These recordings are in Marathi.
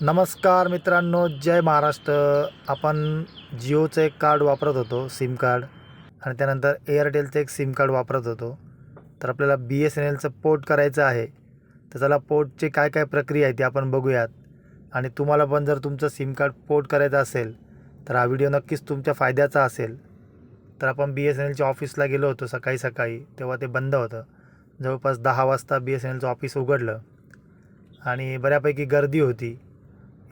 नमस्कार मित्रांनो जय महाराष्ट्र. आपण जिओचं एक कार्ड वापरत होतो सिम कार्ड. आणि त्यानंतर एअरटेलचं एक सिम कार्ड वापरत होतो. तर आपल्याला बी एस एन एलचं पोर्ट करायचं आहे. तर त्याला पोर्टची काय काय प्रक्रिया आहे ती आपण बघूयात. आणि तुम्हाला पण जर तुमचं सिम कार्ड पोर्ट करायचं असेल तर हा व्हिडिओ नक्कीच तुमच्या फायद्याचा असेल. तर आपण बी एस एन एलच्या ऑफिसला गेलो होतो सकाळी सकाळी तेव्हा ते बंद होतं. जवळपास दहा वाजता बी एस एन एलचं ऑफिस उघडलं. आणि बऱ्यापैकी गर्दी होती.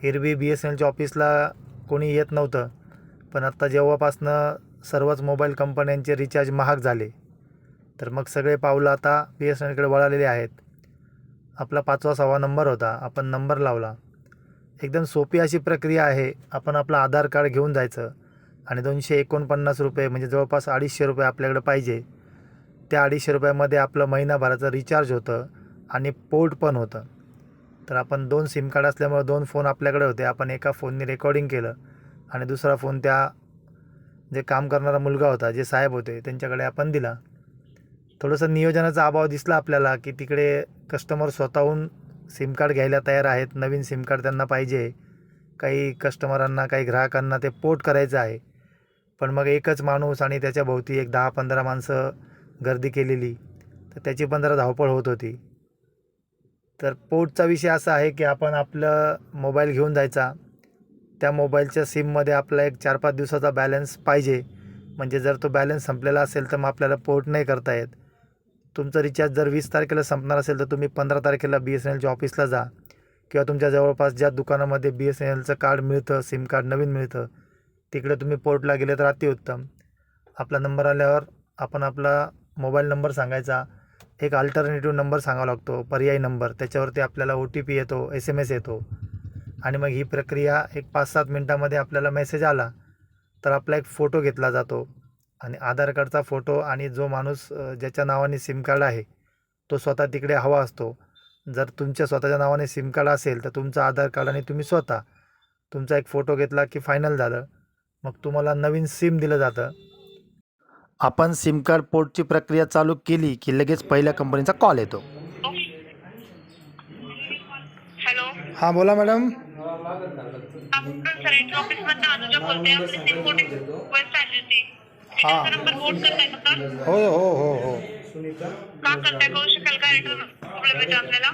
एरवी बी एस एन एलच्या ऑफिसला कोणी येत नव्हतं. पण आत्ता जेव्हापासनं सर्वच मोबाईल कंपन्यांचे रिचार्ज महाग झाले. तर मग सगळे पावलं आता बी एस एन एलकडे वळालेले आहेत. आपला पाचवा सहावा नंबर होता. आपण नंबर लावला. एकदम सोपी अशी प्रक्रिया आहे. आपण आपलं आधार कार्ड घेऊन जायचं. आणि दोनशे एकोणपन्नास रुपये म्हणजे जवळपास अडीचशे रुपये आपल्याकडे पाहिजे. त्या अडीचशे रुपयामध्ये आपलं महिनाभराचं रिचार्ज होतं. आणि पोर्ट पण होतं. तर आपण दोन सिम कार्ड असल्यामुळे दोन फोन आपल्याकडे होते. आपण एका फोनने रेकॉर्डिंग केलं आणि दुसरा फोन त्या जे काम करणारा मुलगा होता जे साहेब होते त्यांच्याकडे आपण दिला. थोडंसं नियोजनाचा अभाव दिसला आपल्याला की तिकडे कस्टमर स्वतःहून सिम कार्ड घ्यायला तयार आहेत. नवीन सिम कार्ड त्यांना पाहिजे. काही कस्टमरांना काही ग्राहकांना ते पोर्ट करायचं आहे. पण मग एकच माणूस आणि त्याच्याभोवती एक दहा पंधरा माणसं गर्दी केलेली. तर त्याची पण जरा धावपळ होत होती. तर पोर्टचा विषय असा आहे की आपण आपलं मोबाईल घेऊन जायचा. त्या मोबाईलच्या सिममध्ये आपला एक चार पाच दिवसाचा बॅलन्स पाहिजे. म्हणजे जर तो बॅलन्स संपलेला असेल तर मग आपल्याला पोर्ट नाही करता येत. तुमचं रिचार्ज जर वीस तारखेला संपणार असेल तर तुम्ही पंधरा तारखेला बी एस एन एलच्या ऑफिसला जा. किंवा तुमच्या जवळपास ज्या दुकानामध्ये बी एस एन एलचं कार्ड मिळतं सिम कार्ड नवीन मिळतं तिकडे तुम्ही पोर्टला गेले तर अतिउत्तम. आपला नंबर आल्यावर आपण आपला मोबाईल नंबर सांगायचा. एक अल्टरनेटिव्ह नंबर सांगावा लागतो पर्यायी नंबर त्याच्यावरती आपल्याला ओ टी पी येतो एस एम एस येतो. आणि मग ही प्रक्रिया एक पाच सात मिनटामध्ये आपल्याला मेसेज आला तर आपला एक फोटो घेतला जातो. आणि आधार कार्डचा फोटो आणि जो माणूस ज्याच्या नावाने सिम कार्ड आहे तो स्वतः तिकडे हवा असतो. जर तुमच्या स्वतःच्या नावाने सिम कार्ड असेल तर तुमचं आधार कार्ड आणि तुम्ही स्वतः तुमचा एक फोटो घेतला की फायनल झालं. मग तुम्हाला नवीन सिम दिलं जातं. आपण सिम कार्ड पोर्टची प्रक्रिया चालू केली की लगेच पहिल्या कंपनीचा कॉल येतो. हॅलो. हां बोला मॅडम. आपण सरांच्या ऑफिस मधनं अनुजा बोलते. आपली सिम कोड रिक्वेस्ट आली होती हा. त्याचा नंबर नोट करताय का सर? हो हो हो. हो का करताय. कळू शकेल का रिटर्न प्रॉब्लेम येतो आपल्याला.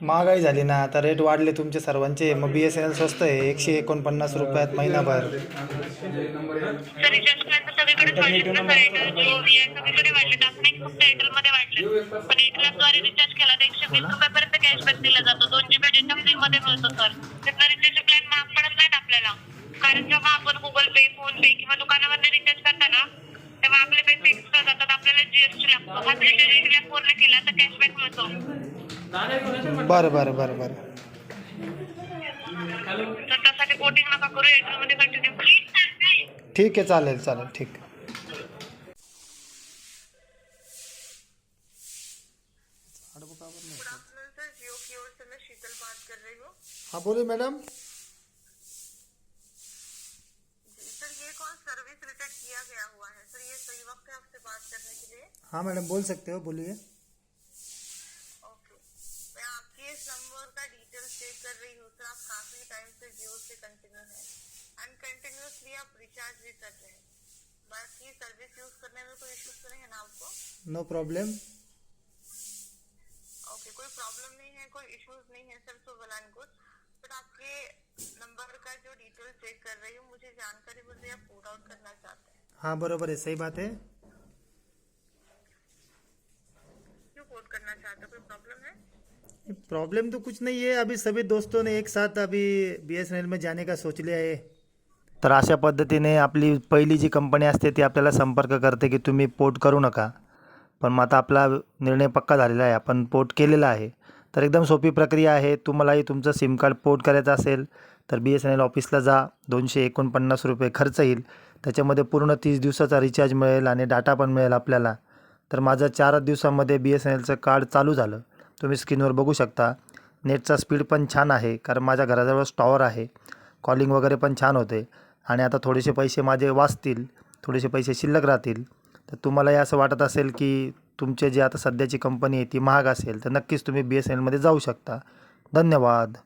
महागाई झाली ना आता रेट वाढले तुमचे सर्वांचे. मग बी एस एन एल स्वस्त आहे एकशे एकोणपन्नास रुपयात महिनाभर. सर रिचार्ज प्लॅन तर सगळीकडेच वाढलेत ना सर एअरटेल जिओ व्ही सगळीकडे वाढलेत. असं नाही की फक्त एअरटेल मध्ये वाढले पण एअरटेलद्वारे रिचार्ज केला तर एकशे वीस रुपयापर्यंत कॅशबॅक दिला जातो. दोन जीबी डेटा फ्री मध्ये मिळतो सर त्यातला रिचार्ज प्लॅन महाग पडत नाहीत आपल्याला. कारण जेव्हा आपण गुगल पे फोन पे किंवा दुकानामध्ये रिचार्ज करता ना तेव्हा आपले पैसे एक्स्ट्रा जातात. आपल्याला जीएसटी लागतो हा रिचार्ज पूर्ण केला तर कॅशबॅक मिळतो. बरं बरं बरं बरं। ठीक है चले चले ठीक। हाँ बोलिए मैडम। हाँ मैडम बोल सकते हो बोलिए। डिटेल्स कर रही हूँ सर आप काफ़ी टाइम से जियो से कंटिन्यू है। एंड कंटिन्यूसली आप रिचार्ज भी कर रहे हैं। बाकी सर्विस यूज़ करने में कोई इश्यूज़ तो नहीं है ना आपको? नो प्रॉब्लम ओके कोई प्रॉब्लम नहीं है कोई इश्यूज़ नहीं है sir so well and good but आपके नंबर का जो डिटेल चेक कर रही हूँ मुझे जानकारी मुझे आप पुट आउट करना चाहते हैं। हाँ बरोबर है सही बात है। प्रॉब्लम तो कुछ नहीं है। अभी सभी दोस्तों ने एक साथ अभी बी एस एन एल में जाने का सोच लिया है। तर अशा पद्धतीने आपली पहिली जी कंपनी असते ती आपल्याला संपर्क करते की तुम्ही पोर्ट करू नका. पण मग आता आपला निर्णय पक्का झालेला आहे. आपण पोर्ट केलेला आहे. तर एकदम सोपी प्रक्रिया आहे. तुम्हालाही तुमचं सिम कार्ड पोर्ट करायचं असेल तर बी एस एन एल ऑफिसला जा. दोनशे एकोणपन्नास रुपये खर्च येईल. त्याच्यामध्ये पूर्ण तीस दिवसाचा रिचार्ज मिळेल आणि डाटा पण मिळेल आपल्याला. तर माझं चारच दिवसामध्ये बी एस एन एलचं कार्ड चालू झालं. तुम्ही स्क्रीनवर बघू शकता. नेटचा स्पीड पण छान आहे कारण माझ्या घराजवळच टॉवर आहे. कॉलिंग वगैरे पण छान होते. आणि आता थोडेसे पैसे माझे वाचतील थोडेसे पैसे शिल्लक राहतील. तर तुम्हालाही असं वाटत असेल की तुमचे जे आता सध्याची कंपनी आहे ती महाग असेल तर नक्कीच तुम्ही बी एस एन एलमध्ये जाऊ शकता. धन्यवाद.